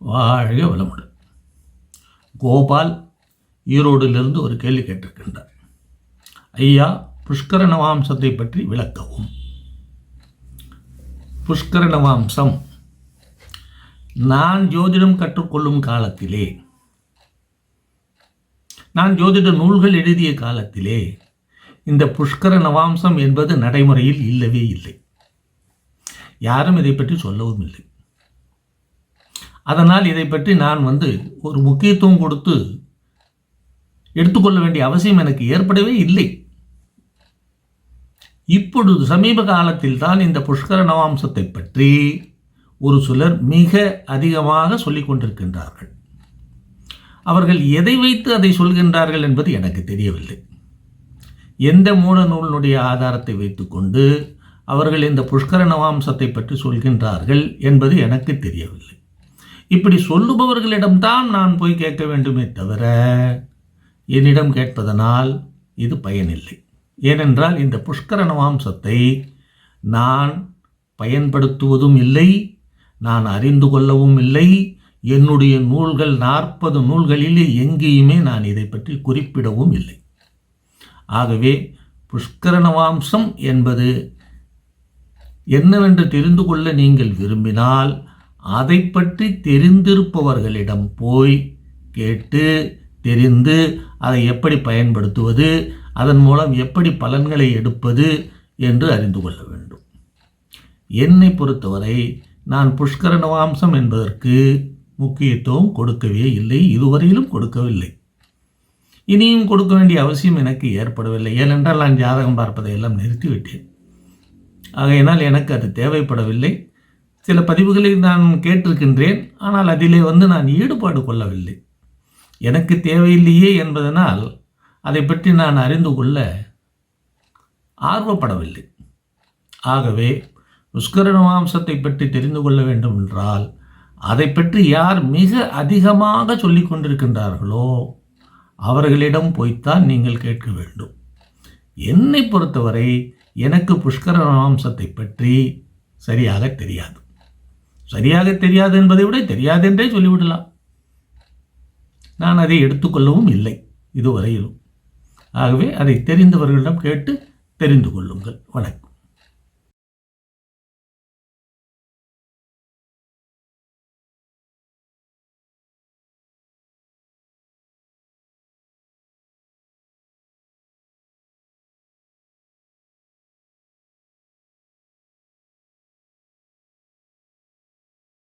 வாழ்க வளமுடன் கோபால் ஈரோடிலிருந்து ஒரு கேள்வி கேட்டிருக்கின்றார். ஐயா புஷ்கர நவாம்சத்தை பற்றி விளக்கவும். புஷ்கர நவாம்சம் நான் ஜோதிடம் கற்றுக்கொள்ளும் காலத்திலே நான் ஜோதிட நூல்கள் எழுதிய காலத்திலே இந்த புஷ்கர நவாம்சம் என்பது நடைமுறையில் இல்லவே இல்லை. யாரும் இதை பற்றி சொல்லவும் இல்லை. அதனால் இதை பற்றி நான் வந்து ஒரு முக்கியத்துவம் கொடுத்து எடுத்துக்கொள்ள வேண்டிய அவசியம் எனக்கு ஏற்படவே இல்லை. இப்பொழுது சமீப காலத்தில் தான் இந்த புஷ்கர நவாம்சத்தை பற்றி ஒரு சிலர் மிக அதிகமாக சொல்லிக் கொண்டிருக்கின்றார்கள். அவர்கள் எதை வைத்து அதை சொல்கின்றார்கள் என்பது எனக்கு தெரியவில்லை. எந்த மூட நூலினுடைய ஆதாரத்தை வைத்துக்கொண்டு அவர்கள் இந்த புஷ்கர நவாம்சத்தை பற்றி சொல்கின்றார்கள் என்பது எனக்கு தெரியவில்லை. இப்படி சொல்லுபவர்களிடம்தான் நான் போய் கேட்க வேண்டுமே தவிர என்னிடம் கேட்பதனால் இது பயனில்லை. ஏனென்றால் இந்த புஷ்கர நவாம்சத்தை நான் பயன்படுத்துவதும் இல்லை நான் அறிந்து கொள்ளவும் இல்லை. என்னுடைய நூல்கள் நாற்பது நூல்களிலே எங்கேயுமே நான் இதை பற்றி குறிப்பிடவும் இல்லை. ஆகவே புஷ்கரண வாம்சம் என்பது என்னவென்று தெரிந்து கொள்ள நீங்கள் விரும்பினால் அதை பற்றி தெரிந்திருப்பவர்களிடம் போய் கேட்டு தெரிந்து அதை எப்படி பயன்படுத்துவது அதன் மூலம் எப்படி பலன்களை எடுப்பது என்று அறிந்து கொள்ள வேண்டும். என்னை பொறுத்தவரை நான் புஷ்கர வாம்சம் என்பதற்கு முக்கியத்துவம் கொடுக்கவே இல்லை இதுவரையிலும் கொடுக்கவில்லை. இனியும் கொடுக்க வேண்டிய அவசியம் எனக்கு ஏற்படவில்லை. ஏனென்றால் நான் ஜாதகம் பார்ப்பதை எல்லாம் நிறுத்திவிட்டேன். ஆகையினால் எனக்கு அது தேவைப்படவில்லை. சில பதிவுகளை நான் கேட்டிருக்கின்றேன் ஆனால் அதிலே வந்து நான் ஈடுபாடு கொள்ளவில்லை. எனக்கு தேவையில்லையே என்பதனால் அதை பற்றி நான் அறிந்து கொள்ள ஆர்வப்படவில்லை. ஆகவே புஷ்கர மாம்சத்தை பற்றி தெரிந்து கொள்ள வேண்டும் என்றால் அதை பற்றி யார் மிக அதிகமாக சொல்லிக் கொண்டிருக்கின்றார்களோ அவர்களிடம் போய்த்தான் நீங்கள் கேட்க வேண்டும். என்னை பொறுத்தவரை எனக்கு புஷ்கர மாம்சத்தை பற்றி சரியாக தெரியாது. சரியாக தெரியாது என்பதை விட தெரியாது என்றே சொல்லிவிடலாம். நான் அதை எடுத்துக்கொள்ளவும் இல்லை இதுவரையிலும். ஆகவே அதை தெரிந்தவர்களிடம் கேட்டு தெரிந்து கொள்ளுங்கள். வணக்கம்.